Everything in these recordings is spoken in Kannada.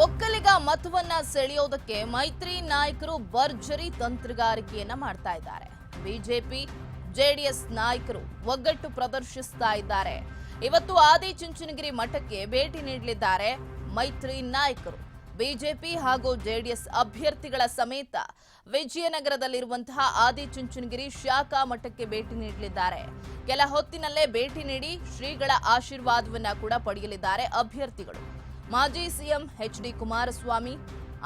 ಒಕ್ಕಲಿಗ ಮತವನ್ನ ಸೆಳೆಯೋದಕ್ಕೆ ಮೈತ್ರಿ ನಾಯಕರು ಭರ್ಜರಿ ತಂತ್ರಗಾರಿಕೆಯನ್ನ ಮಾಡ್ತಾ ಇದ್ದಾರೆ. ಬಿಜೆಪಿ, ಜೆಡಿಎಸ್ ನಾಯಕರು ಒಗ್ಗಟ್ಟು ಪ್ರದರ್ಶಿಸ್ತಾ ಇದ್ದಾರೆ. ಇವತ್ತು ಆದಿಚುಂಚನಗಿರಿ ಮಠಕ್ಕೆ ಭೇಟಿ ನೀಡಲಿದ್ದಾರೆ ಮೈತ್ರಿ ನಾಯಕರು. ಬಿಜೆಪಿ ಹಾಗೂ ಜೆಡಿಎಸ್ ಅಭ್ಯರ್ಥಿಗಳ ಸಮೇತ ವಿಜಯನಗರದಲ್ಲಿರುವಂತಹ ಆದಿಚುಂಚನಗಿರಿ ಶಾಖಾ ಮಠಕ್ಕೆ ಭೇಟಿ ನೀಡಲಿದ್ದಾರೆ. ಕೆಲ ಹೊತ್ತಿನಲ್ಲೇ ಭೇಟಿ ನೀಡಿ ಶ್ರೀಗಳ ಆಶೀರ್ವಾದವನ್ನ ಕೂಡ ಪಡೆಯಲಿದ್ದಾರೆ ಅಭ್ಯರ್ಥಿಗಳು. ಮಾಜಿ CM H D Kumaraswamy,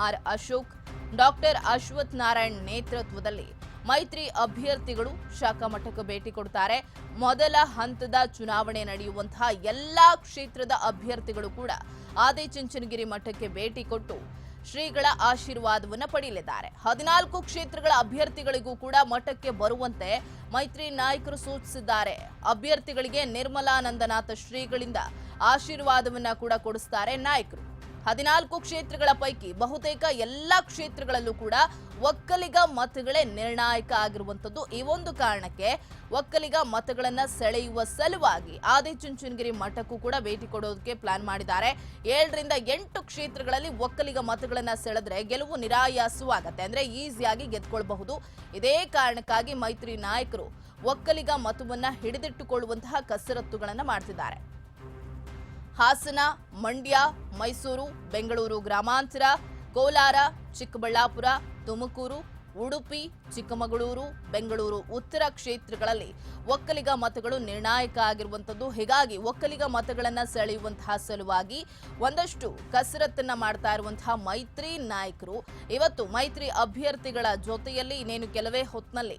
R Ashok, doctor Ashwath Narayan ನೇತೃತ್ವದಲ್ಲಿ ಮೈತ್ರಿ ಅಭ್ಯರ್ಥಿಗಳು ಶಾಖಾ ಮಠಕ್ಕೆ ಭೇಟಿ ಕೊಡ್ತಾರೆ. ಮೊದಲ ಹಂತದ ಚುನಾವಣೆ ನಡೆಯುವಂತಹ ಎಲ್ಲಾ ಕ್ಷೇತ್ರದ ಅಭ್ಯರ್ಥಿಗಳು ಕೂಡ ಆದಿಚುಂಚನಗಿರಿ ಮಠಕ್ಕೆ ಭೇಟಿ ಕೊಟ್ಟು ಶ್ರೀಗಳ ಆಶೀರ್ವಾದವನ್ನು ಪಡೆಯಲಿದ್ದಾರೆ ಹದಿನಾಲ್ಕು ಕ್ಷೇತ್ರಗಳ ಅಭ್ಯರ್ಥಿಗಳಿಗೂ ಕೂಡ ಮಠಕ್ಕೆ ಬರುವಂತೆ ಮೈತ್ರಿ ನಾಯಕರು ಸೂಚಿಸಿದ್ದಾರೆ. ಅಭ್ಯರ್ಥಿಗಳಿಗೆ ನಿರ್ಮಲಾನಂದನಾಥ ಶ್ರೀಗಳಿಂದ ಆಶೀರ್ವಾದವನ್ನ ಕೂಡ ಕೊಡಿಸ್ತಾರೆ ನಾಯಕರು. ಹದಿನಾಲ್ಕು ಕ್ಷೇತ್ರಗಳ ಪೈಕಿ ಬಹುತೇಕ ಎಲ್ಲಾ ಕ್ಷೇತ್ರಗಳಲ್ಲೂ ಕೂಡ ಒಕ್ಕಲಿಗ ಮತಗಳೇ ನಿರ್ಣಾಯಕ ಆಗಿರುವಂತದ್ದು ಈ ಒಂದು ಕಾರಣಕ್ಕೆ ಒಕ್ಕಲಿಗ ಮತಗಳನ್ನ ಸೆಳೆಯುವ ಸಲುವಾಗಿ ಆದಿಚುಂಚನಗಿರಿ ಮಠಕ್ಕೂ ಕೂಡ ಭೇಟಿ ಕೊಡೋದಕ್ಕೆ ಪ್ಲಾನ್ ಮಾಡಿದ್ದಾರೆ. ಏಳರಿಂದ ಎಂಟು ಕ್ಷೇತ್ರಗಳಲ್ಲಿ ಒಕ್ಕಲಿಗ ಮತಗಳನ್ನ ಸೆಳೆದ್ರೆ ಗೆಲುವು ನಿರಾಯಾಸವಾಗತ್ತೆ. ಅಂದ್ರೆ ಈಸಿಯಾಗಿ ಗೆದ್ಕೊಳ್ಬಹುದು. ಇದೇ ಕಾರಣಕ್ಕಾಗಿ ಮೈತ್ರಿ ನಾಯಕರು ಒಕ್ಕಲಿಗ ಮತವನ್ನ ಹಿಡಿದಿಟ್ಟುಕೊಳ್ಳುವಂತಹ ಕಸರತ್ತುಗಳನ್ನ ಮಾಡ್ತಿದ್ದಾರೆ. ಹಾಸನ, ಮಂಡ್ಯ, ಮೈಸೂರು, ಬೆಂಗಳೂರು ಗ್ರಾಮಾಂತರ, ಕೋಲಾರ, ಚಿಕ್ಕಬಳ್ಳಾಪುರ, ತುಮಕೂರು, ಉಡುಪಿ, ಚಿಕ್ಕಮಗಳೂರು, ಬೆಂಗಳೂರು ಉತ್ತರ ಕ್ಷೇತ್ರಗಳಲ್ಲಿ ಒಕ್ಕಲಿಗ ಮತಗಳು ನಿರ್ಣಾಯಕ ಆಗಿರುವಂಥದ್ದು. ಹೀಗಾಗಿ ಒಕ್ಕಲಿಗ ಮತಗಳನ್ನು ಸೆಳೆಯುವಂತಹ ಸಲುವಾಗಿ ಒಂದಷ್ಟು ಕಸರತ್ತನ್ನು ಮಾಡ್ತಾ ಇರುವಂತಹ ಮೈತ್ರಿ ನಾಯಕರು. ಇವತ್ತು ಮೈತ್ರಿ ಅಭ್ಯರ್ಥಿಗಳ ಜೊತೆಯಲ್ಲಿ ಇನ್ನೇನು ಕೆಲವೇ ಹೊತ್ತಿನಲ್ಲಿ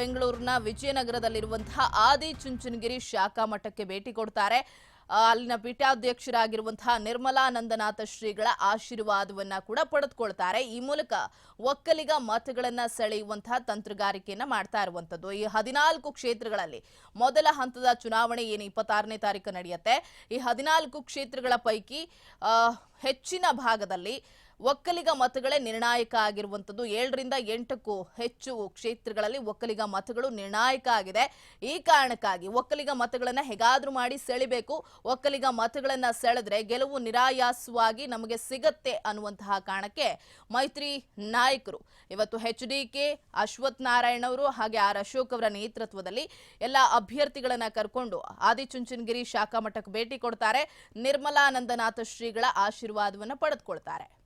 ಬೆಂಗಳೂರಿನ ವಿಜಯನಗರದಲ್ಲಿರುವಂತಹ ಆದಿಚುಂಚನಗಿರಿ ಶಾಖಾ ಮಠಕ್ಕೆ ಭೇಟಿ ಕೊಡ್ತಾರೆ. ಅಲ್ಲಿನ ಪೀಠಾಧ್ಯಕ್ಷರಾಗಿರುವಂತಹ ನಿರ್ಮಲಾನಂದನಾಥ ಶ್ರೀಗಳ ಆಶೀರ್ವಾದವನ್ನ ಕೂಡ ಪಡೆದುಕೊಳ್ತಾರೆ. ಈ ಮೂಲಕ ಒಕ್ಕಲಿಗ ಮತಗಳನ್ನ ಸೆಳೆಯುವಂತಹ ತಂತ್ರಗಾರಿಕೆಯನ್ನ ಮಾಡ್ತಾ ಇರುವಂತದ್ದು ಈ ಹದಿನಾಲ್ಕು ಕ್ಷೇತ್ರಗಳಲ್ಲಿ ಮೊದಲ ಹಂತದ ಚುನಾವಣೆ ಏನು ಇಪ್ಪತ್ತಾರನೇ ತಾರೀಕು ನಡೆಯುತ್ತೆ. ಈ ಹದಿನಾಲ್ಕು ಕ್ಷೇತ್ರಗಳ ಪೈಕಿ ಹೆಚ್ಚಿನ ಭಾಗದಲ್ಲಿ ಒಕ್ಕಲಿಗ ಮತಗಳೇ ನಿರ್ಣಾಯಕ ಆಗಿರುವಂಥದ್ದು. ಏಳರಿಂದ ಎಂಟಕ್ಕೂ ಹೆಚ್ಚು ಕ್ಷೇತ್ರಗಳಲ್ಲಿ ಒಕ್ಕಲಿಗ ಮತಗಳು ನಿರ್ಣಾಯಕ ಆಗಿದೆ. ಈ ಕಾರಣಕ್ಕಾಗಿ ಒಕ್ಕಲಿಗ ಮತಗಳನ್ನು ಹೇಗಾದರೂ ಮಾಡಿ ಸೆಳಿಬೇಕು. ಒಕ್ಕಲಿಗ ಮತಗಳನ್ನು ಸೆಳೆದ್ರೆ ಗೆಲುವು ನಿರಾಯಾಸವಾಗಿ ನಮಗೆ ಸಿಗತ್ತೆ ಅನ್ನುವಂತಹ ಕಾರಣಕ್ಕೆ ಮೈತ್ರಿ ನಾಯಕರು, ಇವತ್ತು H D K Ashwath Narayan ಅವರು ಹಾಗೆ ಆರ್ ಅಶೋಕ್ ಅವರ ನೇತೃತ್ವದಲ್ಲಿ ಎಲ್ಲ ಅಭ್ಯರ್ಥಿಗಳನ್ನ ಕರ್ಕೊಂಡು ಆದಿಚುಂಚನಗಿರಿ ಶಾಖಾ ಮಠಕ್ಕೆ ಭೇಟಿ ಕೊಡ್ತಾರೆ. ನಿರ್ಮಲಾನಂದನಾಥ ಶ್ರೀಗಳ ಆಶೀರ್ವಾದವನ್ನು ಪಡೆದುಕೊಳ್ತಾರೆ.